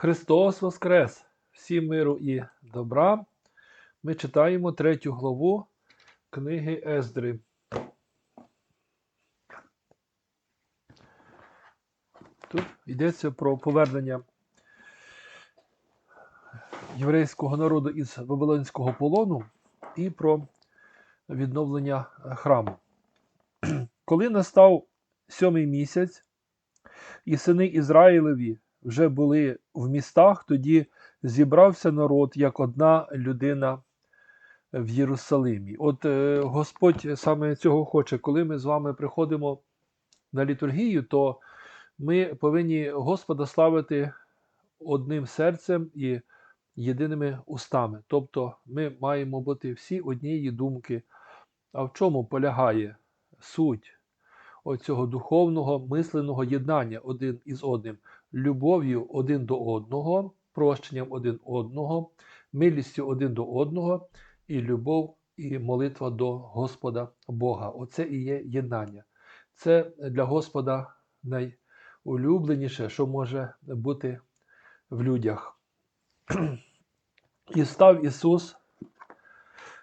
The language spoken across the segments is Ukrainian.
Христос Воскрес! Всім миру і добра. Ми читаємо третю главу книги Ездри. Тут йдеться про повернення єврейського народу із Вавилонського полону і про відновлення храму. Коли настав сьомий місяць, і сини Ізраїлеві вже були в містах, тоді зібрався народ як одна людина в Єрусалимі. От е, Господь саме цього хоче, коли ми з вами приходимо на літургію, то ми повинні Господа славити одним серцем і єдиними устами. Тобто ми маємо бути всі однієї думки. А в чому полягає суть оцього духовного мисленого єднання один із одним, любов'ю один до одного, прощенням один одного, милістю один до одного, і любов і молитва до Господа Бога. Оце і є єднання. Це для Господа найулюбленіше, що може бути в людях. І став Ісус,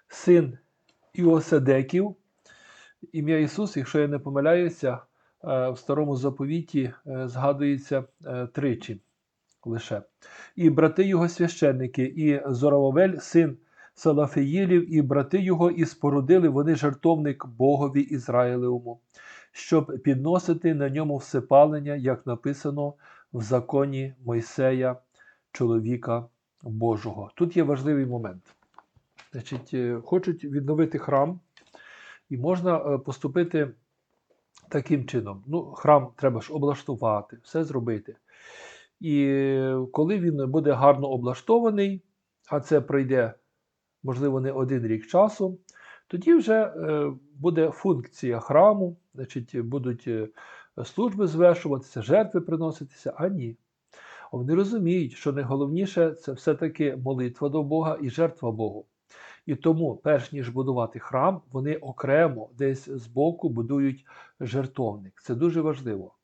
син Іоседеків, ім'я Ісус, якщо я не помиляюся, в старому заповіті е, згадується е, тричі лише. І брати його священники, і Зоровавель, син Салафеїлів, і брати його, і спорудили вони жертовник Богові Ізраїлевому, щоб підносити на ньому всепалення, як написано в законі Мойсея, чоловіка Божого. Тут є важливий момент. Значить, Хочуть відновити храм. І можна е, поступити таким чином. Ну, Храм треба ж облаштувати, все зробити. І коли він буде гарно облаштований, а це пройде, можливо, не один рік часу, тоді вже е, буде функція храму, значить, будуть е, служби звершуватися, жертви приноситися, а ні. Вони розуміють, що найголовніше це все-таки молитва до Бога і жертва Богу. І тому, перш ніж будувати храм, вони окремо десь збоку будують жертовник. Це дуже важливо.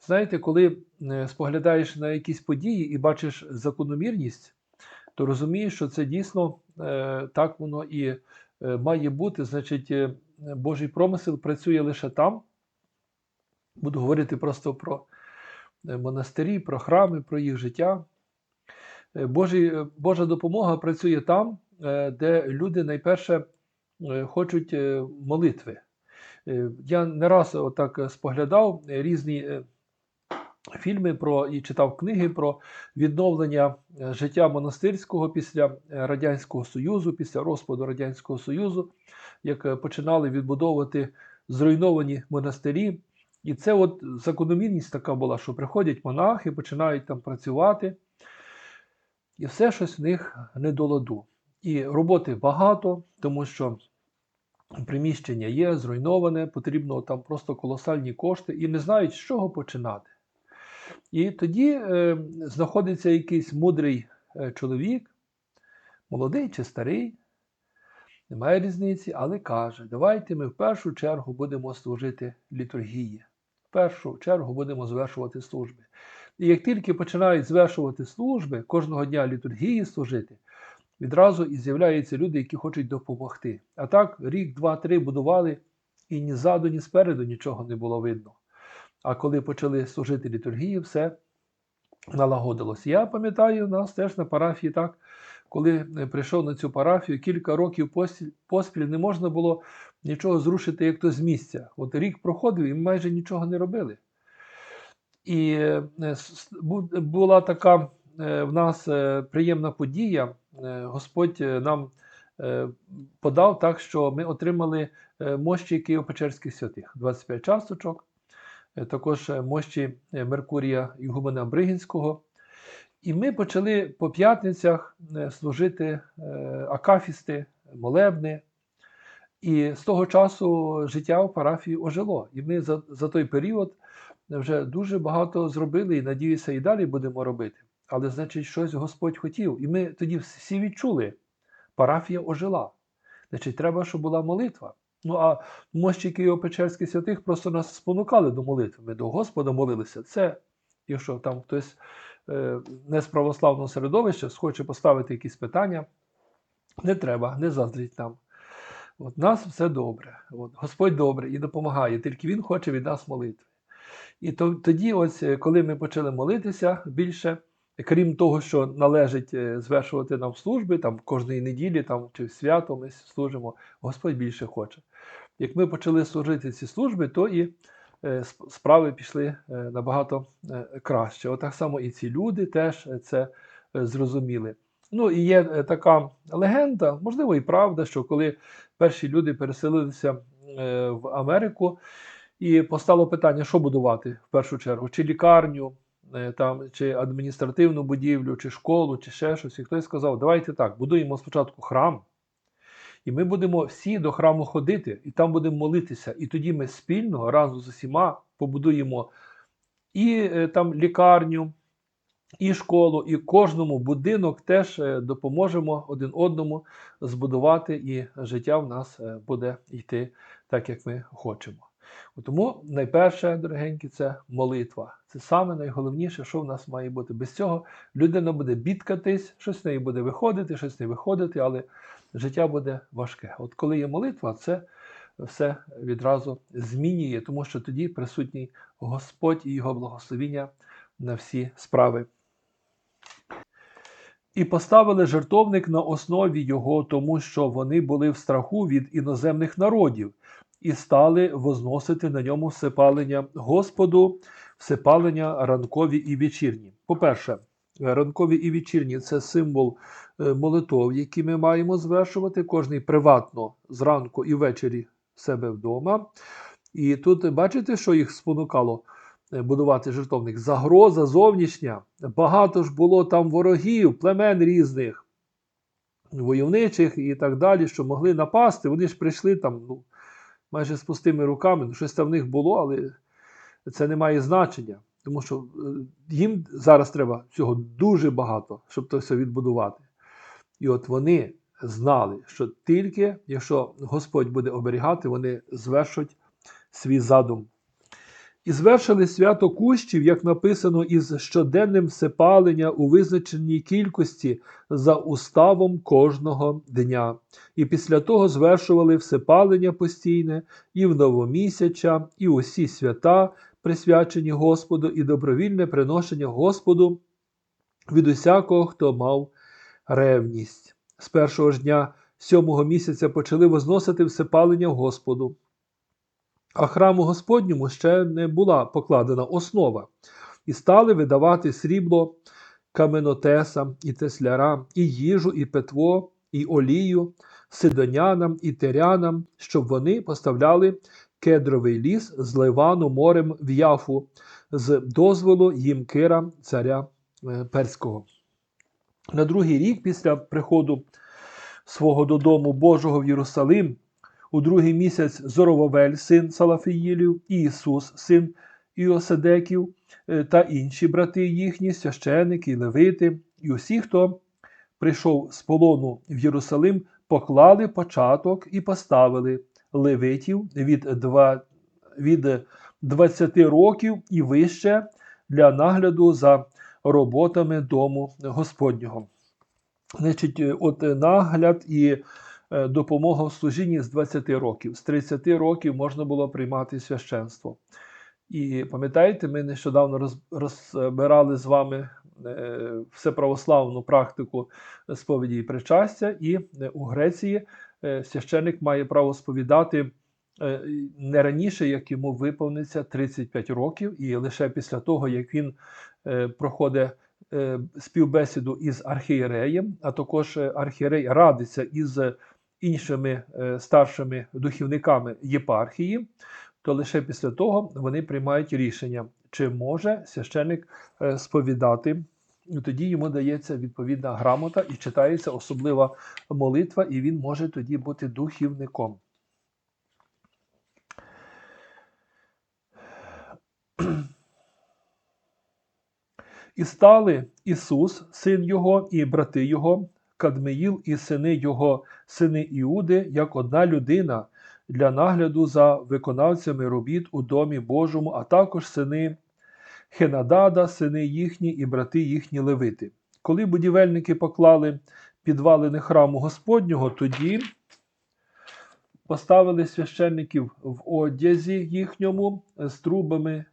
Знаєте, коли е, споглядаєш на якісь події і бачиш закономірність, то розумієш, що це дійсно е, так воно і е, має бути. Значить, Божий промисел працює лише там. Буду говорити просто про монастирі, про храми, про їх життя. Божий, Божа допомога працює там, де люди найперше е, хочуть е, молитви. Я не раз отак споглядав різні фільми про і читав книги про відновлення життя монастирського після Радянського Союзу, після розпаду Радянського Союзу, як починали відбудовувати зруйновані монастирі. І це от закономірність така була, що приходять монахи, починають там працювати, і все щось в них не до ладу. І роботи багато, тому що приміщення є, зруйноване, потрібно там просто колосальні кошти і не знають, з чого починати. І тоді е, знаходиться якийсь мудрий е, чоловік, молодий чи старий, немає різниці, але каже: давайте ми в першу чергу будемо служити літургії. В першу чергу будемо звершувати служби. І як тільки починають звершувати служби, кожного дня літургії служити, відразу і з'являються люди, які хочуть допомогти. А так, рік, два, три будували, і ні ззаду, ні спереду нічого не було видно. А коли почали служити літургії, все налагодилось. Я пам'ятаю, у нас теж на парафії так, коли прийшов на цю парафію, кілька років поспіль не можна було нічого зрушити, як то з місця. От рік проходив і майже нічого не робили. І е, була така в нас приємна подія. Е, Господь е, нам е, подав так, що ми отримали мощі Києво-Печерських святих, 25 часточок, також мощі Меркурія Ігумена Бригінського. І ми почали по п'ятницях служити акафісти, молебни. І з того часу життя в парафії ожило. І ми за, за той період вже дуже багато зробили, і надіюся, і далі будемо робити. Але, значить, щось Господь хотів. І ми тоді всі відчули, парафія ожила. Значить, треба, щоб була молитва. Ну а мощі Києво-Печерських святих просто нас спонукали до молитви. Ми до Господа молилися. Це, якщо там хтось е, не з православного середовища, схоче поставити якісь питання, не треба, не заздріть нам. От нас все добре. От, Господь добрий і допомагає, тільки Він хоче від нас молитви. І то, тоді, ось, е, коли ми почали молитися більше, крім того, що належить е, звершувати нам служби, там кожної неділі там, чи в свято ми служимо, Господь більше хоче. Як ми почали служити ці служби, то і е, справи пішли е, набагато краще. Отак само і ці люди теж це зрозуміли. Ну і є така легенда, можливо, і правда, що коли перші люди переселилися в Америку, і постало питання, що будувати в першу чергу: чи лікарню, там, чи адміністративну будівлю, чи школу, чи ще щось. І хтось сказав, давайте так, будуємо спочатку храм, і ми будемо всі до храму ходити, і там будемо молитися. І тоді ми спільно разом з усіма побудуємо і е, там лікарню, і школу, і кожному будинок теж е, допоможемо один одному збудувати, і життя в нас е, буде йти так, як ми хочемо. Тому найперше, дорогенькі, це молитва. Це саме найголовніше, що в нас має бути. Без цього людина буде бідкатись, щось з неї буде виходити, щось не виходити, але життя буде важке. От коли є молитва, це все відразу змінює, тому що тоді присутній Господь і Його благословіння на всі справи. І поставили жертовник на основі його, тому що вони були в страху від іноземних народів, і стали возносити на ньому всепалення Господу, всепалення ранкові і вечірні. По-перше, ранкові і вечірні це символ е, молитов, які ми маємо звершувати, кожний приватно зранку і ввечері себе вдома. І тут бачите, що їх спонукало будувати жертовник? Загроза зовнішня. Багато ж було там ворогів, племен різних, войовничих і так далі, що могли напасти. Вони ж прийшли там ну, майже з пустими руками. Ну, щось там в них було, але це не має значення. Тому що е, їм зараз треба цього дуже багато, щоб це все відбудувати. І от вони знали, що тільки якщо Господь буде оберігати, вони звершать свій задум. І звершили свято кущів, як написано, із щоденним всепалення у визначеній кількості за уставом кожного дня. І після того звершували всепалення постійне і в новомісяча, і усі свята, присвячені Господу, і добровільне приношення Господу від усякого, хто мав ревність. З першого ж дня сьомого місяця почали возносити всепалення Господу. А храму Господньому ще не була покладена основа, і стали видавати срібло каменотесам і теслярам, і їжу, і петво, і олію, сидонянам і терянам, щоб вони поставляли кедровий ліс з Ливану морем в Яфу, з дозволу їм Кира, царя е, Перського. На другий рік після приходу свого додому Божого в Єрусалим, у другий місяць Зоровавель, син Салафіїлів, Ісус, син Іосидеків, е, та інші брати їхні, священики, левити, і усі, хто прийшов з полону в Єрусалим, поклали початок і поставили левитів від, два, від 20 років і вище для нагляду за роботами дому Господнього. Значить, е, от нагляд і допомога в служінні з 20 років. З 30 років можна було приймати священство. І пам'ятаєте, ми нещодавно розбирали з вами е, всеправославну практику сповіді і причастя, і е, у Греції е, священик має право сповідати е, не раніше, як йому виповниться 35 років, і лише після того, як він е, проходить е, співбесіду із архієреєм, а також е, архієрей радиться із іншими е, старшими духівниками єпархії, то лише після того вони приймають рішення, чи може священик е, сповідати. Тоді йому дається відповідна грамота і читається особлива молитва, і він може тоді бути духівником. І стали Ісус, син Його, і брати Його, Кадмеїл і сини Його, сини Іуди, як одна людина для нагляду за виконавцями робіт у домі Божому, а також сини Хенадада, сини їхні і брати їхні левити. Коли будівельники поклали підвалини храму Господнього, тоді поставили священників в одязі їхньому з трубами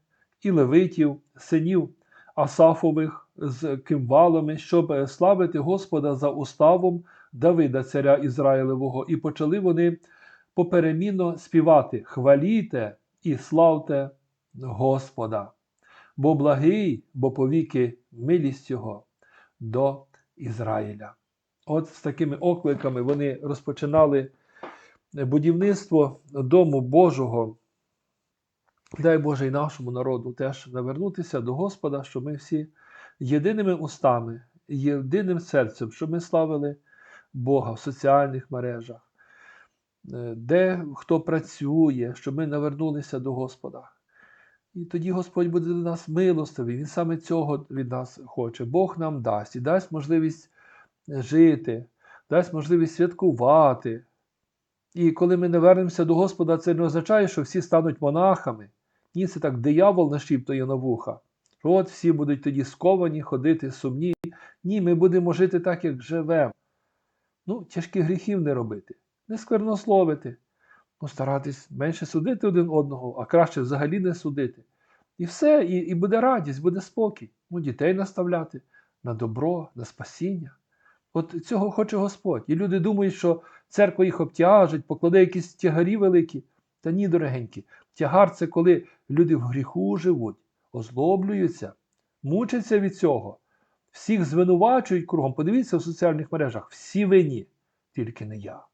і левитів, синів Асафових з кимвалами, щоб славити Господа за уставом Давида, царя Ізраїлевого, і почали вони поперемінно співати Хваліте і славте Господа, бо благий, бо повіки милість Його до Ізраїля. От з такими окликами вони розпочинали будівництво Дому Божого. Дай Боже і нашому народу теж навернутися до Господа, щоб ми всі єдиними устами, єдиним серцем, щоб ми славили Бога в соціальних мережах, е, де хто працює, щоб ми навернулися до Господа. І тоді Господь буде до нас милостивий. Він саме цього від нас хоче. Бог нам дасть і дасть можливість жити, дасть можливість святкувати. І коли ми навернемося до Господа, це не означає, що всі стануть монахами. Ні, це так диявол нашіптує на вуха. От всі будуть тоді сковані, ходити сумні. Ні, ми будемо жити так, як живемо. Ну, тяжких гріхів не робити, не сквернословити, ну, старатись менше судити один одного, а краще взагалі не судити. І все, і, і буде радість, буде спокій. Ну, дітей наставляти на добро, на спасіння. От цього хоче Господь. І люди думають, що церква їх обтяжить, покладе якісь тягарі великі. Та ні, дорогенькі. Тягар це коли люди в гріху живуть, озлоблюються, мучаться від цього. Всіх звинувачують кругом. Подивіться в соціальних мережах, всі винні, тільки не я.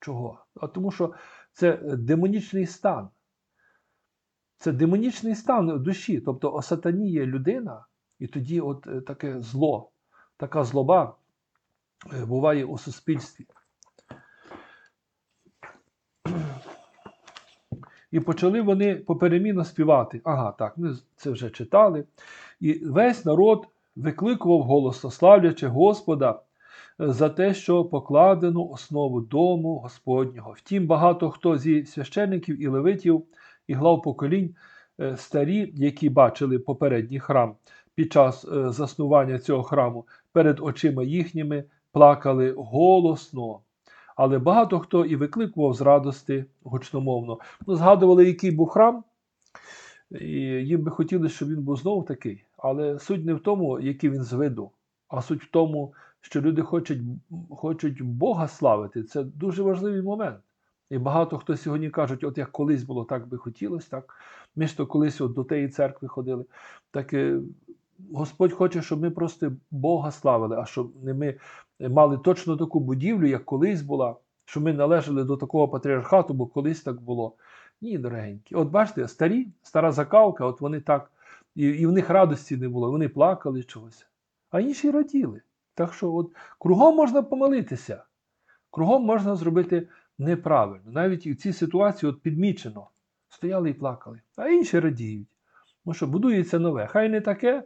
Чого? А тому що це демонічний стан. Це демонічний стан душі. Тобто осатаніє людина, і тоді от е, таке зло, така злоба е, буває у суспільстві. І почали вони поперемінно співати. Ага, так, ми це вже читали. І весь народ викликував голосно, славлячи Господа е, за те, що покладено основу дому Господнього. Втім, багато хто зі священників і левитів і глав поколінь е, старі, які бачили попередній храм під час е, заснування цього храму, перед очима їхніми плакали голосно. Але багато хто і викликував з радости гучномовно. Ну, згадували, який був храм, і їм би хотілося, щоб він був знову такий. Але суть не в тому, який він з виду, а суть в тому, що люди хочуть, хочуть Бога славити. Це дуже важливий момент. І багато хто сьогодні кажуть, от як колись було, так би хотілося, так. Ми ж то колись от до тієї церкви ходили. Так е, Господь хоче, щоб ми просто Бога славили, а щоб не ми мали точно таку будівлю, як колись була, щоб ми належали до такого патріархату, бо колись так було. Ні, дорогенькі. От бачите, старі, стара закалка, от вони так, і, і в них радості не було, вони плакали чогось, а інші раділи. Так що от кругом можна помилитися, кругом можна зробити неправильно. Навіть і в цій ситуації от підмічено, стояли і плакали, а інші радіють. Тому що будується нове. Хай не таке,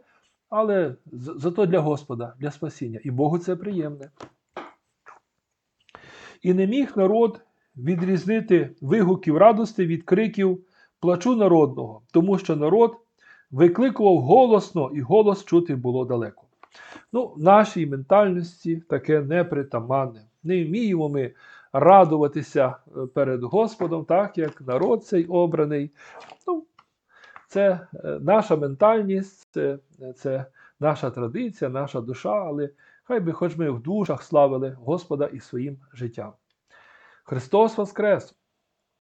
але зато для Господа, для спасіння. І Богу це приємне. І не міг народ відрізнити вигуків радости від криків плачу народного, тому що народ викликував голосно, і голос чути було далеко. Ну, нашій ментальності таке непритаманне. Не вміємо ми радуватися е, перед Господом, так як народ цей обраний. Ну, Це е, наша ментальність, це, це наша традиція, наша душа, але хай би хоч ми в душах славили Господа і своїм життям. Христос Воскрес!